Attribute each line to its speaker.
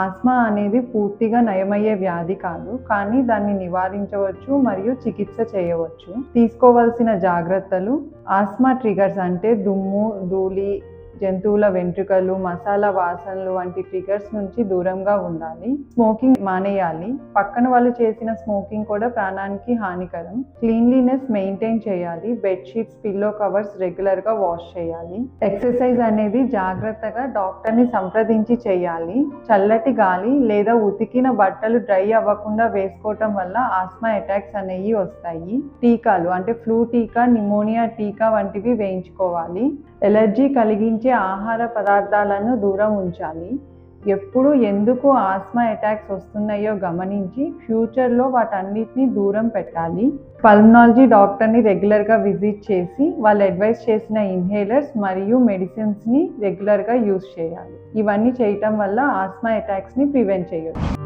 Speaker 1: ఆస్మా అనేది పూర్తిగా నయమయ్యే వ్యాధి కాదు కానీ దాన్ని నివారించవచ్చు మరియు చికిత్స చేయవచ్చు. తీసుకోవాల్సిన జాగ్రత్తలు ఆస్మా ట్రిగర్స్ అంటే దుమ్ము ధూళి జంతువుల వెంట్రుకలు మసాలా వాసనలు వంటి ట్రిగర్స్ నుంచి దూరంగా ఉండాలి. స్మోకింగ్ మానేయాలి. పక్కన వాళ్ళు చేసిన స్మోకింగ్ కూడా ప్రాణానికి హానికరం. క్లీన్లీనెస్ మెయింటైన్ చేయాలి. బెడ్షీట్స్ పిల్లో కవర్స్ రెగ్యులర్గా వాష్ చేయాలి. ఎక్సర్సైజ్ అనేది జాగ్రత్తగా డాక్టర్ని సంప్రదించి చేయాలి. చల్లటి గాలి లేదా ఉతికిన బట్టలు డ్రై అవ్వకుండా వేసుకోవటం వల్ల ఆస్మా అటాక్స్ అనేవి వస్తాయి. టీకాలు అంటే ఫ్లూ టీకా నిమోనియా టీకా వంటివి వేయించుకోవాలి. ఎలర్జీ కలిగించే ఆహార పదార్థాలను దూరం ఉంచాలి. ఎప్పుడు ఎందుకు ఆస్మా అటాక్స్ వస్తున్నాయో గమనించి ఫ్యూచర్లో వాటన్నిటిని దూరం పెట్టాలి. పల్మనాలజీ డాక్టర్ని రెగ్యులర్గా విజిట్ చేసి వాళ్ళు అడ్వైస్ చేసిన ఇన్హేలర్స్ మరియు మెడిసిన్స్ని రెగ్యులర్గా యూస్ చేయాలి. ఇవన్నీ చేయటం వల్ల ఆస్మా అటాక్స్ని ప్రివెంట్ చేయొచ్చు.